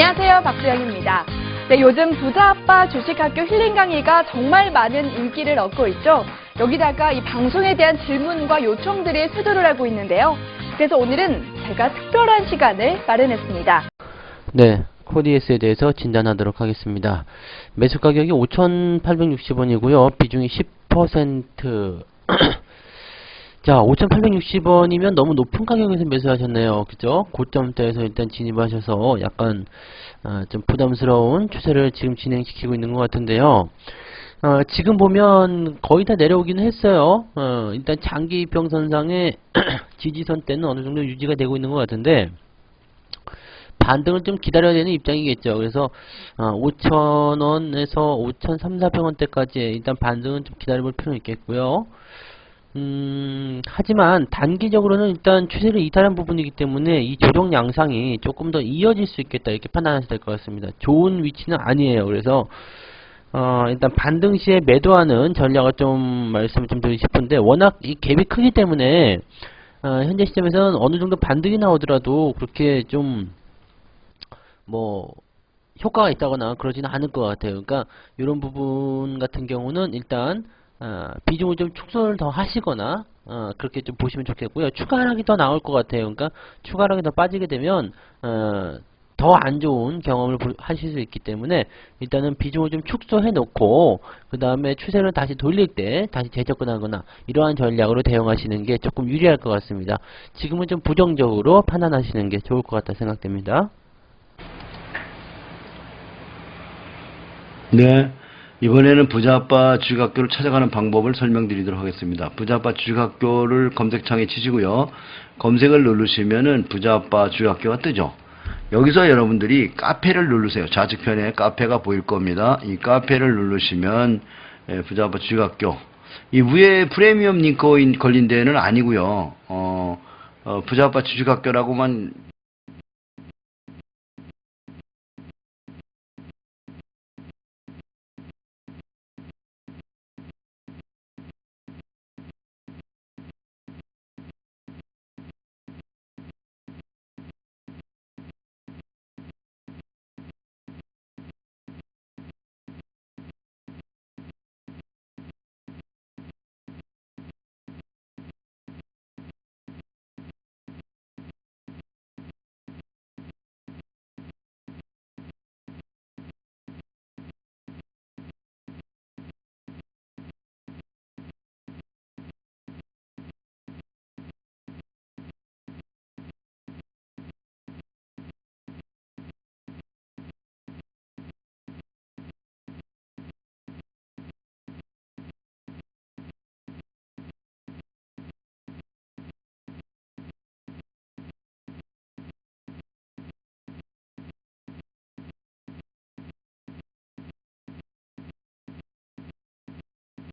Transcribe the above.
안녕하세요. 박수영입니다. 네, 요즘 부자 아빠 주식학교 힐링 강의가 정말 많은 인기를 얻고 있죠. 여기다가 이 방송에 대한 질문과 요청들이 쇄도를 하고 있는데요. 그래서 오늘은 제가 특별한 시간을 마련했습니다. 네, 코디에스에 대해서 진단하도록 하겠습니다. 매수 가격이 5,860원이고요. 비중이 10%. 자, 5,860원이면 너무 높은 가격에서 매수하셨네요. 그죠? 고점대에서 일단 진입하셔서 약간 아, 좀 부담스러운 추세를 지금 진행시키고 있는 것 같은데요. 어, 지금 보면 거의 다 내려오기는 했어요. 어, 일단 장기 이평선상의 지지선 때는 어느 정도 유지가 되고 있는 것 같은데 반등을 좀 기다려야 되는 입장이겠죠. 그래서 어, 5,000원에서 5,300원대까지 일단 반등은 좀 기다려볼 필요는 있겠고요. 음, 하지만 단기적으로는 일단 추세를 이탈한 부분이기 때문에 이 조정 양상이 조금 더 이어질 수 있겠다 이렇게 판단하셔야 될 것 같습니다. 좋은 위치는 아니에요. 그래서 어, 일단 반등 시에 매도하는 전략을 좀 말씀을 좀 드리고 싶은데 워낙 이 갭이 크기 때문에 어, 현재 시점에서는 어느 정도 반등이 나오더라도 그렇게 좀 뭐 효과가 있다거나 그러지는 않을 것 같아요. 그러니까 이런 부분 같은 경우는 일단 어, 비중을 좀 축소를 더 하시거나 어, 그렇게 좀 보시면 좋겠고요. 추가 하락이 더 나올 것 같아요. 그러니까 추가 하락이 더 빠지게 되면 어, 더 안 좋은 경험을 볼- 하실 수 있기 때문에 일단은 비중을 좀 축소해 놓고 그 다음에 추세를 다시 돌릴 때 다시 재접근하거나 이러한 전략으로 대응하시는 게 조금 유리할 것 같습니다. 지금은 좀 부정적으로 판단하시는 게 좋을 것 같다 생각됩니다. 네. 이번에는 부자아빠 주식학교를 찾아가는 방법을 설명드리도록 하겠습니다. 부자아빠 주식학교를 검색창에 치시고요. 검색을 누르시면은 부자아빠 주식학교가 뜨죠. 여기서 여러분들이 카페를 누르세요. 좌측편에 카페가 보일 겁니다. 이 카페를 누르시면 예, 부자아빠 주식학교 이 위에 프리미엄 링크 걸린 데는 아니고요. 어, 어, 부자아빠 주식학교라고만